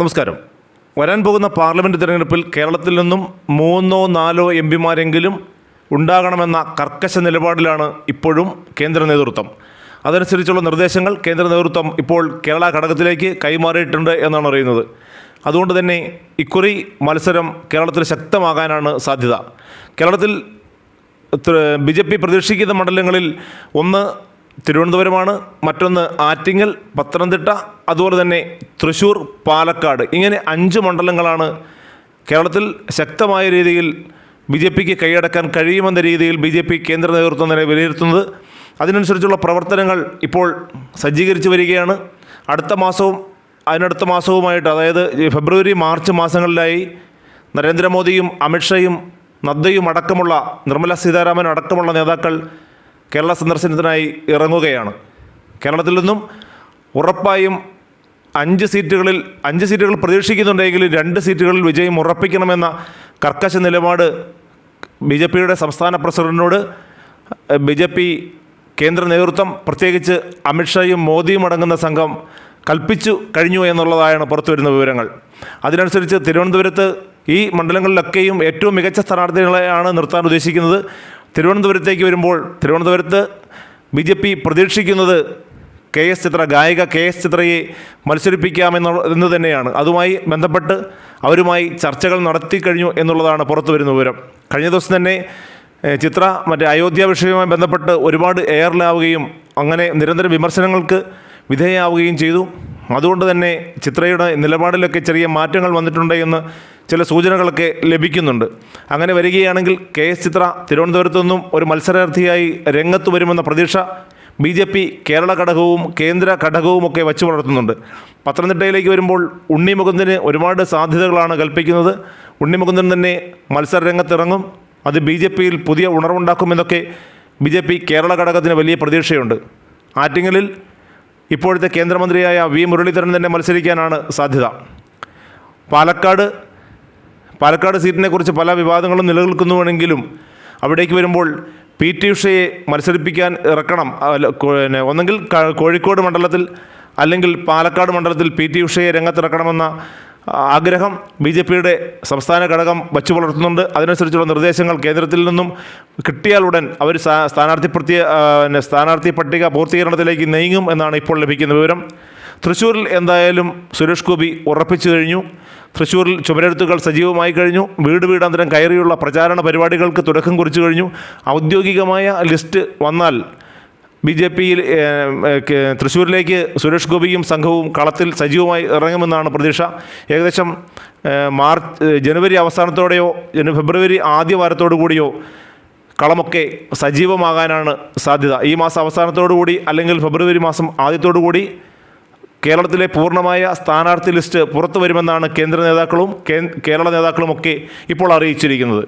നമസ്കാരം. വരാൻ പോകുന്ന പാർലമെന്റ് തിരഞ്ഞെടുപ്പിൽ കേരളത്തിൽ നിന്നും മൂന്നോ നാലോ എം പിമാരെങ്കിലും ഉണ്ടാകണമെന്ന കർക്കശ നിലപാടിലാണ് ഇപ്പോഴും കേന്ദ്ര നേതൃത്വം. അതനുസരിച്ചുള്ള നിർദ്ദേശങ്ങൾ കേന്ദ്ര നേതൃത്വം ഇപ്പോൾ കേരള ഘടകത്തിലേക്ക് കൈമാറിയിട്ടുണ്ട് എന്നാണ് അറിയുന്നത്. അതുകൊണ്ട് തന്നെ ഇക്കുറി മത്സരം കേരളത്തിൽ ശക്തമാകാനാണ് സാധ്യത. കേരളത്തിൽ ബി ജെ പി പ്രതീക്ഷിക്കുന്ന മണ്ഡലങ്ങളിൽ ഒന്ന് തിരുവനന്തപുരമാണ്. മറ്റൊന്ന് ആറ്റിങ്ങൽ പത്തനംതിട്ട അതുപോലെ തന്നെ തൃശ്ശൂർ പാലക്കാട്. ഇങ്ങനെ അഞ്ച് മണ്ഡലങ്ങളാണ് കേരളത്തിൽ ശക്തമായ രീതിയിൽ ബി ജെ പിക്ക് കൈയടക്കാൻ കഴിയുമെന്ന രീതിയിൽ ബി ജെ പി കേന്ദ്ര നേതൃത്വം തന്നെ വിലയിരുത്തുന്നത്. അതിനനുസരിച്ചുള്ള പ്രവർത്തനങ്ങൾ ഇപ്പോൾ സജ്ജീകരിച്ച് വരികയാണ്. അടുത്ത മാസവും അതിനടുത്ത മാസവുമായിട്ട് അതായത് ഫെബ്രുവരി മാർച്ച് മാസങ്ങളിലായി നരേന്ദ്രമോദിയും അമിത്ഷായും നദ്ദയും അടക്കമുള്ള നിർമ്മല സീതാരാമൻ അടക്കമുള്ള നേതാക്കൾ കേരള സന്ദർശനത്തിനായി ഇറങ്ങുകയാണ്. കേരളത്തിൽ നിന്നും ഉറപ്പായും അഞ്ച് സീറ്റുകളിൽ അഞ്ച് സീറ്റുകൾ പ്രതീക്ഷിക്കുന്നുണ്ടെങ്കിൽ രണ്ട് സീറ്റുകളിൽ വിജയം ഉറപ്പിക്കണമെന്ന കർക്കശ നിലപാട് ബി ജെ പിയുടെ സംസ്ഥാന പ്രസിഡന്റിനോട് ബി ജെ പി കേന്ദ്ര നേതൃത്വം പ്രത്യേകിച്ച് അമിത്ഷായും മോദിയും അടങ്ങുന്ന സംഘം കൽപ്പിച്ചു കഴിഞ്ഞു എന്നുള്ളതാണ് പുറത്തു വരുന്ന വിവരങ്ങൾ. അതിനനുസരിച്ച് തിരുവനന്തപുരത്ത് ഈ മണ്ഡലങ്ങളിലൊക്കെയും ഏറ്റവും മികച്ച സ്ഥാനാർത്ഥികളെയാണ് നിർത്താൻ ഉദ്ദേശിക്കുന്നത്. തിരുവനന്തപുരത്തേക്ക് വരുമ്പോൾ തിരുവനന്തപുരത്ത് ബി ജെ പി പ്രതീക്ഷിക്കുന്നത് കെ എസ് ചിത്ര ഗായിക കെ എസ് ചിത്രയെ മത്സരിപ്പിക്കാമെന്ന എന്ന് തന്നെയാണ്. അതുമായി ബന്ധപ്പെട്ട് അവരുമായി ചർച്ചകൾ നടത്തി കഴിഞ്ഞു എന്നുള്ളതാണ് പുറത്തു വരുന്ന വിവരം. കഴിഞ്ഞ ദിവസം തന്നെ ചിത്ര മറ്റേ അയോധ്യ വിഷയവുമായി ബന്ധപ്പെട്ട് ഒരുപാട് എയറിലാവുകയും അങ്ങനെ നിരന്തര വിമർശനങ്ങൾക്ക് വിധേയമാവുകയും ചെയ്തു. അതുകൊണ്ട് തന്നെ ചിത്രയുടെ നിലപാടിലൊക്കെ ചെറിയ മാറ്റങ്ങൾ വന്നിട്ടുണ്ട് എന്ന് ചില സൂചനകളൊക്കെ ലഭിക്കുന്നുണ്ട്. അങ്ങനെ വരികയാണെങ്കിൽ കെ എസ് ചിത്ര തിരുവനന്തപുരത്തു നിന്നും ഒരു മത്സരാർത്ഥിയായി രംഗത്ത് വരുമെന്ന പ്രതീക്ഷ ബി ജെ പി കേരള ഘടകവും കേന്ദ്ര ഘടകവും ഒക്കെ വച്ചു പുലർത്തുന്നുണ്ട് പത്തനംതിട്ടയിലേക്ക് വരുമ്പോൾ ഉണ്ണി മുകുന്ദന് ഒരുപാട് സാധ്യതകളാണ് കൽപ്പിക്കുന്നത്. ഉണ്ണി മുകുന്ദൻ തന്നെ മത്സര രംഗത്തിറങ്ങും അത് ബി ജെ പിയിൽ പുതിയ ഉണർവുണ്ടാക്കുമെന്നൊക്കെ ബി ജെ പി കേരള ഘടകത്തിന് വലിയ പ്രതീക്ഷയുണ്ട്. ആറ്റിങ്ങലിൽ ഇപ്പോഴത്തെ കേന്ദ്രമന്ത്രിയായ വി മുരളീധരൻ തന്നെ മത്സരിക്കാനാണ് സാധ്യത. പാലക്കാട് പാലക്കാട് സീറ്റിനെക്കുറിച്ച് പല വിവാദങ്ങളും നിലനിൽക്കുന്നുവെങ്കിലും അവിടേക്ക് വരുമ്പോൾ പി ടി ഉഷയെ മത്സരിപ്പിക്കാൻ ഇറക്കണം. പിന്നെ ഒന്നെങ്കിൽ കോഴിക്കോട് മണ്ഡലത്തിൽ അല്ലെങ്കിൽ പാലക്കാട് മണ്ഡലത്തിൽ പി ടി ഉഷയെ രംഗത്തിറക്കണമെന്ന ആഗ്രഹം ബി ജെ പിയുടെ സംസ്ഥാന ഘടകം വച്ചു പുലർത്തുന്നുണ്ട് അതിനനുസരിച്ചുള്ള നിർദ്ദേശങ്ങൾ കേന്ദ്രത്തിൽ നിന്നും കിട്ടിയാൽ ഉടൻ അവർ സ്ഥാ- സ്ഥാനാർത്ഥി പ്രത്യേക പിന്നെ സ്ഥാനാർത്ഥി പട്ടിക പൂർത്തീകരണത്തിലേക്ക് നീങ്ങും എന്നാണ് ഇപ്പോൾ ലഭിക്കുന്ന വിവരം. തൃശ്ശൂരിൽ എന്തായാലും സുരേഷ് ഗോപി ഉറപ്പിച്ചു കഴിഞ്ഞു. തൃശ്ശൂരിൽ ചുമരെഴുത്തുകൾ സജീവമായി കഴിഞ്ഞു. വീട് വീടാന്തരം കയറിയുള്ള പ്രചാരണ പരിപാടികൾക്ക് തുടക്കം കുറിച്ചു കഴിഞ്ഞു. ഔദ്യോഗികമായ ലിസ്റ്റ് വന്നാൽ ബി ജെ പിയിൽ തൃശ്ശൂരിലേക്ക് സുരേഷ് ഗോപിയും സംഘവും കളത്തിൽ സജീവമായി ഇറങ്ങുമെന്നാണ് പ്രതീക്ഷ. ഏകദേശം മാർച്ച് ജനുവരി അവസാനത്തോടെയോ ഫെബ്രുവരി ആദ്യ വാരത്തോടു കൂടിയോ കളമൊക്കെ സജീവമാകാനാണ് സാധ്യത. ഈ മാസം അവസാനത്തോടു കൂടി അല്ലെങ്കിൽ ഫെബ്രുവരി മാസം ആദ്യത്തോടു കൂടി കേരളത്തിലെ പൂർണമായ സ്ഥാനാർത്ഥി ലിസ്റ്റ് പുറത്തു വരുമെന്നാണ് കേന്ദ്ര നേതാക്കളും കേരള നേതാക്കളുമൊക്കെ ഇപ്പോൾ അറിയിച്ചിരിക്കുന്നത്.